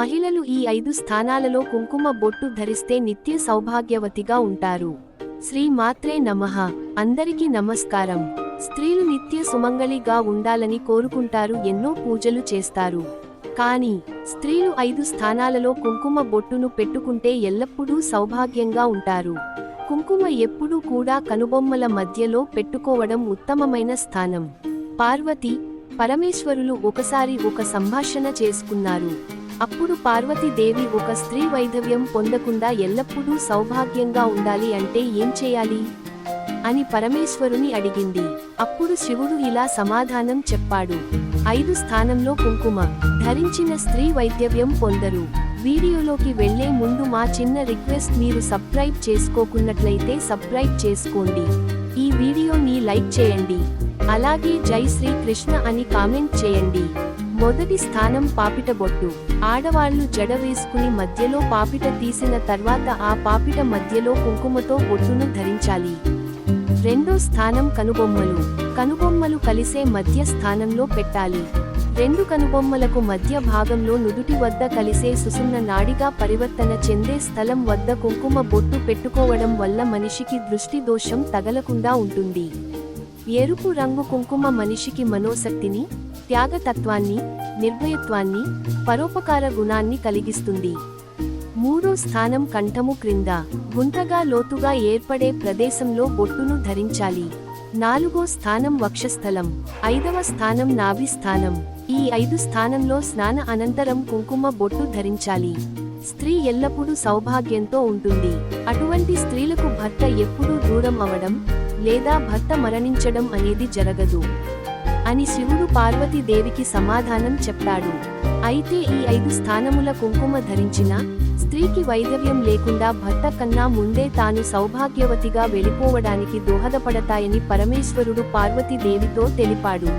మహిళలు ఈ ఐదు స్థానాలలో కుంకుమ బొట్టు ధరిస్తే నిత్య సౌభాగ్యవతిగా ఉంటారు. శ్రీ మాత్రే నమః. అందరికీ నమస్కారం. స్త్రీలు నిత్య సుమంగళిగా ఉండాలని కోరుకుంటారు ఎన్నో పూజలు చేస్తారు. కానీ స్త్రీలు ఐదు స్థానాలలో కుంకుమ బొట్టును పెట్టుకుంటే ఎల్లప్పుడూ సౌభాగ్యంగా ఉంటారు. కుంకుమ ఎప్పుడూ కూడా కనుబొమ్మల మధ్యలో పెట్టుకోవడం ఉత్తమమైన స్థానం. పార్వతి పరమేశ్వరులు ఒకసారి ఒక సంభాషణ చేసుకున్నారు. అప్పుడు పార్వతీదేవి ఒక స్త్రీ వైధవ్యం పొందకుండా ఎల్లప్పుడూ సౌభాగ్యంగా ఉండాలి అంటే ఏం చేయాలి? అని పరమేశ్వరుని అడిగింది. అప్పుడు శివుడు ఇలా సమాధానం చెప్పాడు. ఐదు స్థానంలో కుంకుమ. ధరించిన స్త్రీ వైద్యవ్యం పొందరు. వీడియోలోకి వెళ్ళే ముందు మా చిన్న రిక్వెస్ట్ మీరు సబ్స్క్రైబ్ చేసుకోకున్నట్లయితే సబ్స్క్రైబ్ చేసుకోండి. ఈ వీడియోని లైక్ చేయండి. అలాగే జై శ్రీ కృష్ణ అని కామెంట్ చేయండి. మొదటి స్థానం పాపిట బొట్టు ఆడవాళ్ళు జడ వేసుకుని మధ్యలో పాపిట తీసిన తర్వాత ఆ పాపిట మధ్యలో కుంకుమతో బొట్టును ధరించాలి. రెండో స్థానం కనుబొమ్మలు. కనుబొమ్మలు కలిసే మధ్య స్థానంలో పెట్టాలి. రెండు కనుబొమ్మలకు మధ్య భాగంలో నుదుటి వద్ద కలిసే సుసున్న నాడిగా పరివర్తన చెందే స్థలం వద్ద కుంకుమ బొట్టు పెట్టుకోవడం వల్ల మనిషికి దృష్టి దోషం తగలకుండా ఉంటుంది. ఎరుపు రంగు కుంకుమ మనిషికి మనోశక్తిని త్యాగతత్వాన్ని నిర్భయత్వాన్ని పరోపకార గుణాన్ని కలిగిస్తుంది. మూడో స్థానం కంఠము క్రింద గుంతగా లోతుగా ఏర్పడే ప్రదేశంలో బొట్టును ధరించాలి. నాలుగో స్థానం వక్షస్థలం ఐదవ స్థానం నాభి స్థానం ఈ ఐదు స్థానంలో స్నాన అనంతరం కుంకుమ బొట్టు ధరించాలి. స్త్రీ ఎల్లప్పుడూ సౌభాగ్యంతో ఉంటుంది. అటువంటి స్త్రీలకు భర్త ఎప్పుడూ దూరం అవడం లేదా భర్త మరణించడం అనేది జరగదు అని శివుడు పార్వతీదేవికి సమాధానం చెప్పాడు. అయితే ఈ ఐదు స్థానముల కుంకుమ ధరించిన స్త్రీకి వైధవ్యం లేకుండా భర్త కన్నా ముందే తాను సౌభాగ్యవతిగా వెళ్ళిపోవడానికి దోహదపడతాయని పరమేశ్వరుడు పార్వతీదేవితో తెలిపాడు.